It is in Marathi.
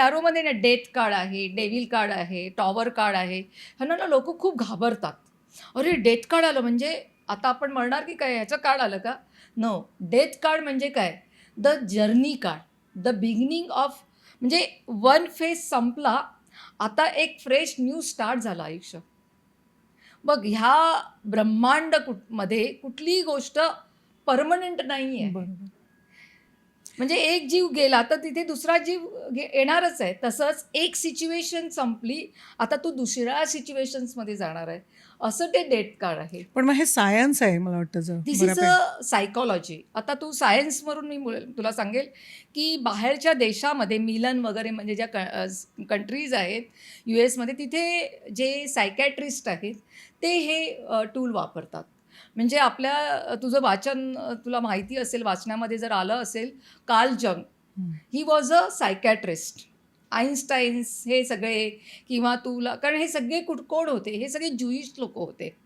टॅरोमध्ये ना डेथ कार्ड आहे डेव्हिल कार्ड आहे टॉवर कार्ड आहे ह्यांना ना लोक खूप घाबरतात. अरे डेथ कार्ड आलं म्हणजे आता आपण म्हणणार की काय? ह्याचं कार्ड आलं का? नो डेथ कार्ड म्हणजे काय? The journey card the beginning of म्हणजे वन फेज संपला आता एक फ्रेश न्यू स्टार्ट झाला आयुष्य. मग ह्या ब्रह्मांड कुठमध्ये कुठलीही गोष्ट परमनंट नाही आहे म्हणजे एक जीव गेला तर तिथे दुसरा जीव येणारच आहे. तसंच एक सिच्युएशन संपली आता तू दुसऱ्या सिच्युएशन्समध्ये जाणार आहे. असं ते डेट कार्ड आहे. पण मग हे सायन्स आहे मला वाटतं दिस इज. अ सायकॉलॉजी आता तू सायन्सवरून मी बोलेल- तुला सांगेल की बाहेरच्या देशामध्ये मिलन वगैरे म्हणजे ज्या कंट्रीज आहेत यू एसमध्ये तिथे जे सायकॅट्रिस्ट आहेत ते हे टूल वापरतात. म्हणजे आपल्या तुझं वाचन तुला माहिती असेल वाचण्यामध्ये जर आलं असेल Carl Jung. He was a psychiatrist Einstein's हे सगळे किंवा तुला कारण हे सगळे कुठ कोण होते? हे सगळे ज्युईश लोक होते.